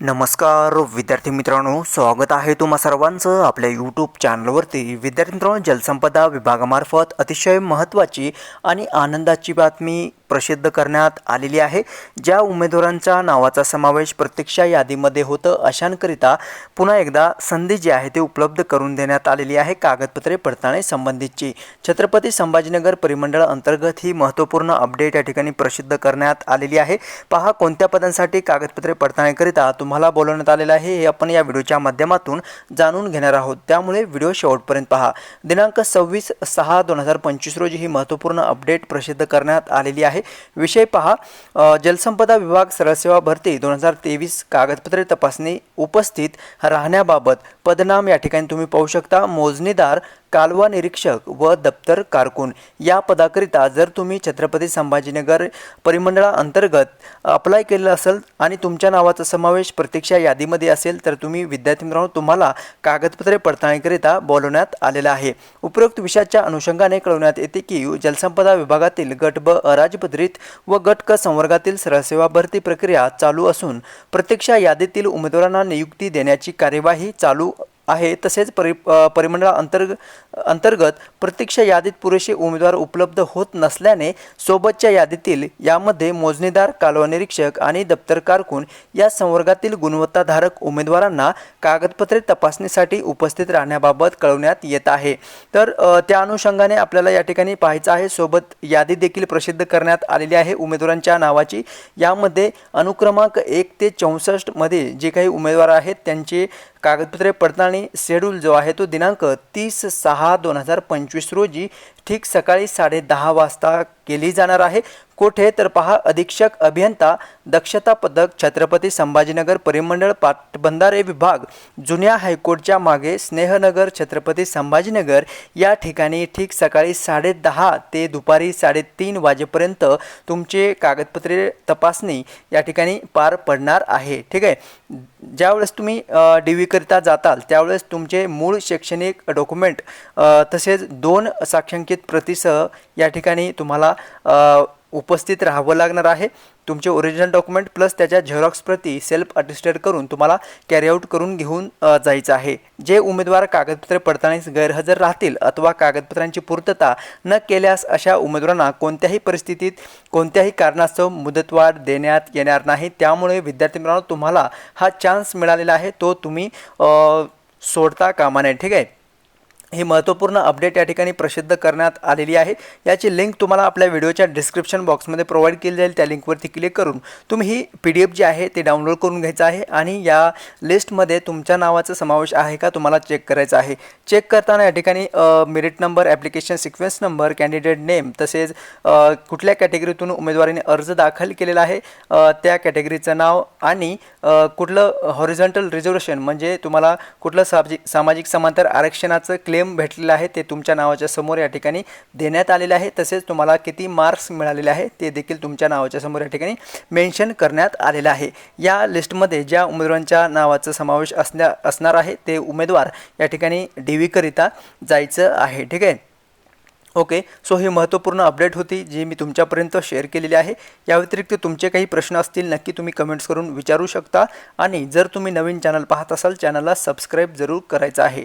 नमस्कार विद्यार्थी मित्रांनो स्वागत आहे तुम्हा सर्वांचं आपल्या यूट्यूब चॅनलवरती विद्यार्थी मित्रांनो जलसंपदा विभागामार्फत अतिशय महत्त्वाची आणि आनंदाची बातमी प्रसिद्ध करण्यात आलेली आहे. ज्या उमेदवारांच्या नावाचा समावेश प्रत्यक्षा यादीमध्ये होतं अशांकरिता पुन्हा एकदा संधी जी आहे ती उपलब्ध करून देण्यात आलेली आहे. कागदपत्रे पडताळणे संबंधितची छत्रपती संभाजीनगर परिमंडळ अंतर्गत ही महत्त्वपूर्ण अपडेट या ठिकाणी प्रसिद्ध करण्यात आलेली आहे. पहा कोणत्या पदांसाठी कागदपत्रे पडताळणीकरिता तुम्हाला बोलवण्यात आलेलं आहे हे आपण या व्हिडिओच्या माध्यमातून जाणून घेणार आहोत. त्यामुळे व्हिडिओ शेवटपर्यंत पहा. दिनांक सव्वीस सहा दोन हजार पंचवीस रोजी ही महत्त्वपूर्ण अपडेट प्रसिद्ध करण्यात आलेली आहे. विषय पहा. जलसंपदा विभाग सरळसेवा भरती दोन हजार तेवीस कागदपत्रे तपासणी उपस्थित राहण्याबाबत पदनाम या ठिकाणी तुम्ही पाहू शकता. मोजणीदार कालवा निरीक्षक व दप्तर कारकून. या पदाकरिता जर तुम्ही छत्रपती संभाजीनगर परिमंडळाअंतर्गत अप्लाय केलेलं असेल आणि तुमच्या नावाचा समावेश प्रतीक्षा यादीमध्ये असेल तर तुम्ही विद्यार्थी मित्रांनो तुम्हाला कागदपत्रे पडताळणीकरिता बोलवण्यात आलेलं आहे. उपरोक्त विषयाच्या अनुषंगाने कळवण्यात येते की जलसंपदा विभागातील गट ब पदरीत व गट क संवर्गातील सरसेवा भरती प्रक्रिया चालू असून प्रत्यक्षा यादीतील उमेदवारांना नियुक्ती देण्याची कार्यवाही चालू आहे तसेच परि परिमंडळा अंतर्ग अंतर्गत प्रतीक्षा यादीत पुरेसे उमेदवार उपलब्ध होत नसल्याने सोबतच्या यादीतील यामध्ये मोजणीदार कालवा निरीक्षक आणि दप्तर कारकून या संवर्गातील गुणवत्ताधारक उमेदवारांना कागदपत्रे तपासणीसाठी उपस्थित राहण्याबाबत कळवण्यात येत आहे. तर त्या अनुषंगाने आपल्याला या ठिकाणी पाहायचं आहे सोबत यादी देखील प्रसिद्ध करण्यात आलेली आहे उमेदवारांच्या नावाची. यामध्ये अनुक्रमांक एक ते चौसष्टमध्ये जे काही उमेदवार आहेत त्यांचे कागदपत्रे पडताळणी शेड्यूल जो आहे तो दिनांक तीस सहा दोन हजार पंचवीस रोजी ठीक सकाळी साडे दहा वाजता केली जाणार आहे. कोठे? तर पहा अधीक्षक अभियंता दक्षता पदक छत्रपती संभाजीनगर परिमंडळ पाटबंधारे विभाग जुन्या हायकोर्टच्या मागे स्नेहनगर छत्रपती संभाजीनगर. या ठिकाणी ठीक सकाळी साडे दहा ते दुपारी साडेतीन वाजेपर्यंत तुमचे कागदपत्रे तपासणी या ठिकाणी पार पडणार आहे. ठीक आहे? ज्यावेळेस तुम्ही डी व्हीकरिता जाताल त्यावेळेस तुमचे मूळ शैक्षणिक डॉक्युमेंट तसेच दोन साक्षांकित प्रतिसह या ठिकाणी तुम्हाला उपस्थित राहावं लागणार आहे. तुमचे ओरिजिनल डॉक्युमेंट प्लस त्याच्या झेरॉक्स प्रती सेल्फ अटेस्टेड करून तुम्हाला कॅरीआउट करून घेऊन जायचं आहे. जे उमेदवार कागदपत्रे पडताळणीस गैरहजर राहतील अथवा कागदपत्रांची पूर्तता न केल्यास अशा उमेदवारांना कोणत्याही परिस्थितीत कोणत्याही कारणास्तव मुदतवाढ देण्यात येणार नाही. त्यामुळे विद्यार्थी मित्रांनो तुम्हाला हा चान्स मिळालेला आहे. तो तुम्ही सोडता कामा नये. ठीक आहे? ही महत्त्वपूर्ण अपडेट या ठिकाणी प्रसिद्ध करण्यात आलेली आहे. याची लिंक तुम्हाला आपल्या व्हिडिओच्या डिस्क्रिप्शन बॉक्समध्ये प्रोव्हाइड केली जाईल. त्या लिंकवरती क्लिक करून तुम्ही ही पी डी एफ जी आहे ते डाउनलोड करून घ्यायचं आहे आणि या लिस्टमध्ये तुमच्या नावाचा समावेश आहे का तुम्हाला चेक करायचा आहे. चेक करताना या ठिकाणी merit number application sequence number candidate name तसेच कुठल्या कॅटेगरीतून उमेदवारीने अर्ज दाखल केलेला आहे त्या कॅटेगरीचं नाव आणि कुठलं हॉरिझॉन्टल रिझर्वेशन म्हणजे तुम्हाला कुठलं सामाजिक सामाजिक समांतर आरक्षणाचं क्लेम भेटलेलं आहे ते तुमच्या नावाच्या समोर या ठिकाणी देण्यात आलेलं आहे. तसेच तुम्हाला किती मार्क्स मिळालेले आहे ते देखील तुमच्या नावाच्या समोर या ठिकाणी मेन्शन करण्यात आलेलं आहे. या लिस्टमध्ये ज्या उमेदवारांच्या नावाचा समावेश असण्या असणार आहे ते उमेदवार या ठिकाणी डी व्हीकरिता जायचं आहे. ठीक आहे? ओके. सो ही महत्त्वपूर्ण अपडेट होती जी मी तुमच्यापर्यंत शेअर केलेली आहे. या व्यतिरिक्त तुमचे काही प्रश्न असतील नक्की तुम्ही कमेंट्स करून विचारू शकता. आणि जर तुम्ही नवीन चॅनल पाहत असाल चॅनलला सबस्क्राईब जरूर करायचं आहे.